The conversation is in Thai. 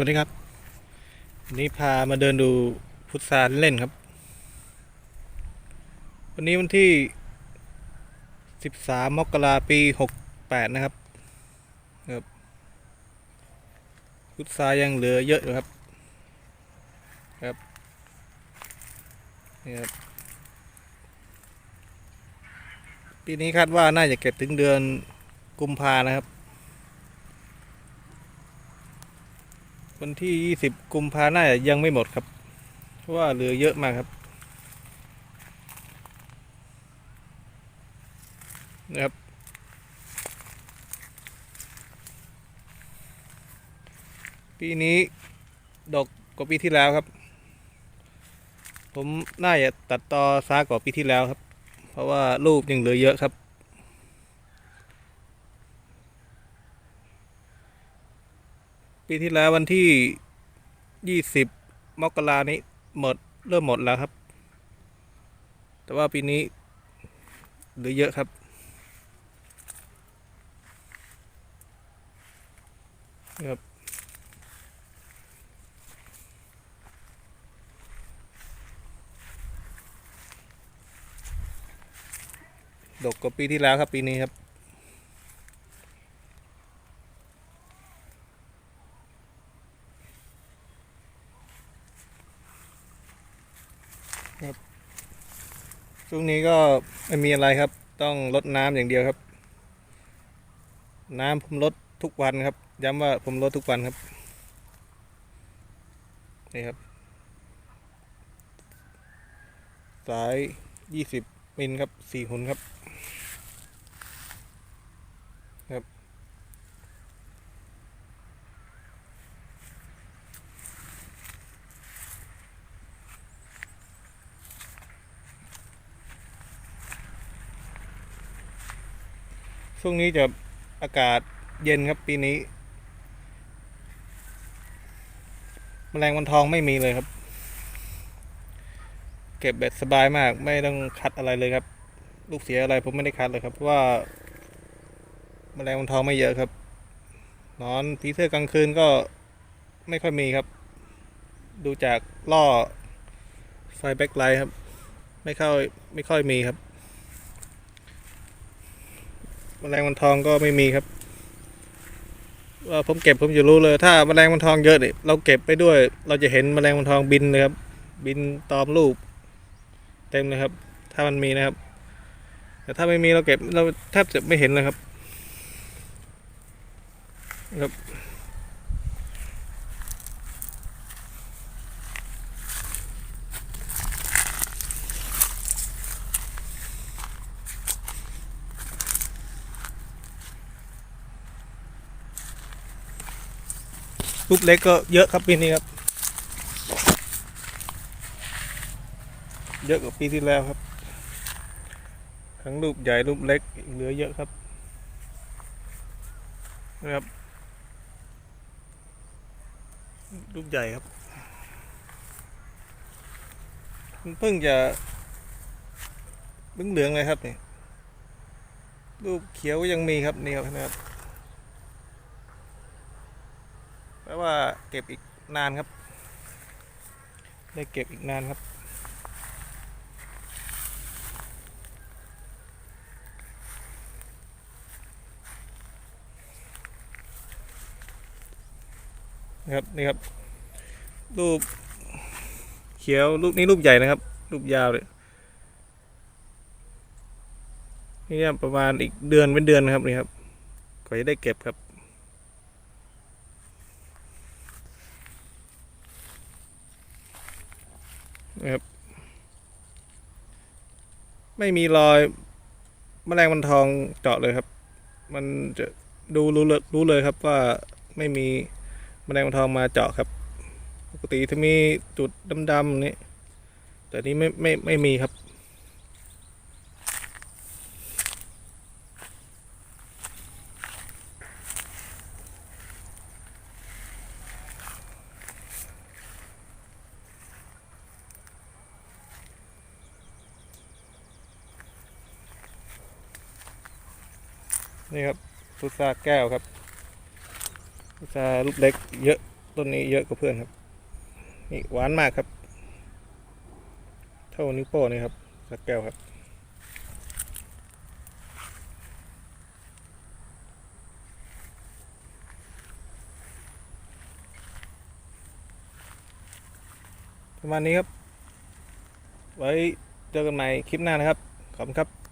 วัสดีครับวันนี้พามาเดินดูพุทธาเล่นครับ วันนี้วันที่ 13 มกราปี 68 นะครับครับ พุทธายังเหลือเยอะอยู่ครับ ครับ นี่ครับ ปีนี้คาดว่าน่าจะเก็บถึงเดือนกุมภานะครับ วันที่ 20 กุมภาหน่ายังไม่หมดครับ เพราะว่าเหลือเยอะมากครับนะครับ ปีนี้ดอกกว่าปีที่แล้วครับ ผมน่าจะตัดต่อซากว่าปีที่แล้วครับ เพราะว่ารูปยังเหลือเยอะครับ ปีที่แล้ววันที่ยี่สิบมกรานี้หมดเริ่มหมดแล้วครับ แต่ว่าปีนี้เหลือเยอะครับครับดกกว่าปีที่แล้วครับปีนี้ครับ ช่วงนี้ก็ไม่มีอะไรครับ ต้องลดน้ำอย่างเดียวครับ น้ำผมลดทุกวันครับ ย้ำว่าผมลดทุกวันครับนี่ครับ สายยี่สิบมิลครับสี่หุนครับครับ ช่วงนี้จะอากาศเย็นครับปีนี้ แมลงวันทองไม่มีเลยครับ เก็บแบบสบายมากไม่ต้องคัดอะไรเลยครับ ลูกเสียอะไรผมไม่ได้คัดเลยครับเพราะว่า แมลงวันทองไม่เยอะครับ นอนผีเสื้อกลางคืนก็ไม่ค่อยมีครับ ดูจากล่อไฟแบ็คไลท์ครับ ไม่ค่อยไม่ค่อยมีครับ แมลงวันทองก็ไม่มีครับว่าผมเก็บผมจะรู้เลย ถ้าแมลงวันทองเยอะเนี่ยเราเก็บไปด้วย เราจะเห็นแมลงวันทองบินเลยครับ บินตอมลูกเต็มเลยครับ ถ้ามันมีนะครับ แต่ถ้าไม่มีเราเก็บเราแทบจะไม่เห็นเลยครับครับ รูปเล็กก็เยอะครับปีนี้ครับ เยอะกว่าปีที่แล้วครับ ทั้งรูปใหญ่รูปเล็กเหลือเยอะครับนะครับรูปใหญ่ครับเพิ่งจะเพิ่งเหลืองเลยครับนี่รูปเขียวยังมีครับนี่ครับนะครับ แปลว่าเก็บอีกนานครับ ได้เก็บอีกนานครับ นะครับนี่ครับ รูปเขียวรูปนี้รูปใหญ่นะครับ รูปยาวเลยนี่ประมาณอีกเดือนเป็นเดือนนะครับนี่ครับกว่าจะได้เก็บครับ นะครับ ไม่มีรอยแมลงวันทองเจาะเลยครับ มันจะดูรู้เลยรู้เลยครับว่าไม่มีแมลงวันทองมาเจาะครับ ปกติถ้ามีจุดดำๆนี้ แต่นี้ไม่ไม่ไม่มีครับ นี่ครับพุทราแก้วครับพุทราลูกเล็กเยอะต้นนี้เยอะกว่าเพื่อนครับ นี่หวานมากครับ เท่านิ้วโป้นี่ครับสักแก้วครับประมาณนี้ครับ ไว้เจอกันใหม่คลิปหน้านะครับ ขอบคุณครับ